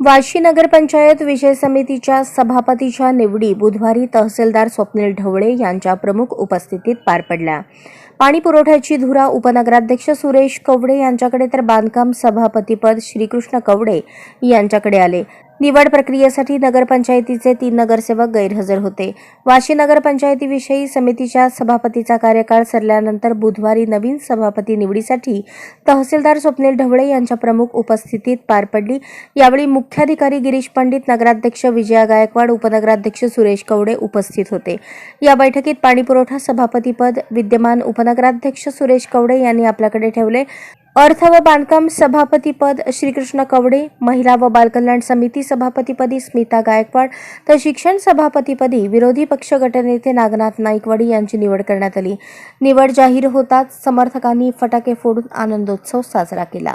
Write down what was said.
वाशी नगरपंचायत विषय समितीच्या सभापतीच्या निवडी बुधवारी तहसीलदार स्वप्नील ढवळे यांच्या प्रमुख उपस्थितीत पार पडल्या. पाणी पुरवठ्याची धुरा उपनगराध्यक्ष सुरेश कवडे यांच्याकडे तर बांधकाम सभापतीपद श्रीकृष्ण कवडे यांच्याकडे आले. निवड प्रक्रियेसाठी नगरपंचायतीचे तीन नगरसेवक गैरहजर होते. वाशी नगरपंचायतीविषयी समितीच्या सभापतीचा कार्यकाळ सरल्यानंतर बुधवारी नवीन सभापती निवडीसाठी तहसीलदार स्वप्नील ढवळे यांच्या प्रमुख उपस्थितीत पार पडली. यावेळी मुख्याधिकारी गिरीश पंडित नगराध्यक्ष विजया गायकवाड उपनगराध्यक्ष सुरेश कवडे उपस्थित होते. या बैठकीत पाणीपुरवठा सभापतीपद विद्यमान उपनगराध्यक्ष सुरेश कवडे यांनी आपल्याकडे ठेवले. अर्थ व बांधकाम सभापतीपद श्रीकृष्ण कवडे महिला व बालकल्याण समिती सभापतीपदी स्मिता गायकवाड तर शिक्षण सभापतीपदी विरोधी पक्ष गटनेते नागनाथ नाईकवाडी यांची निवड करण्यात आली. निवड जाहीर होताच समर्थकांनी फटाके फोडून आनंदोत्सव साजरा केला.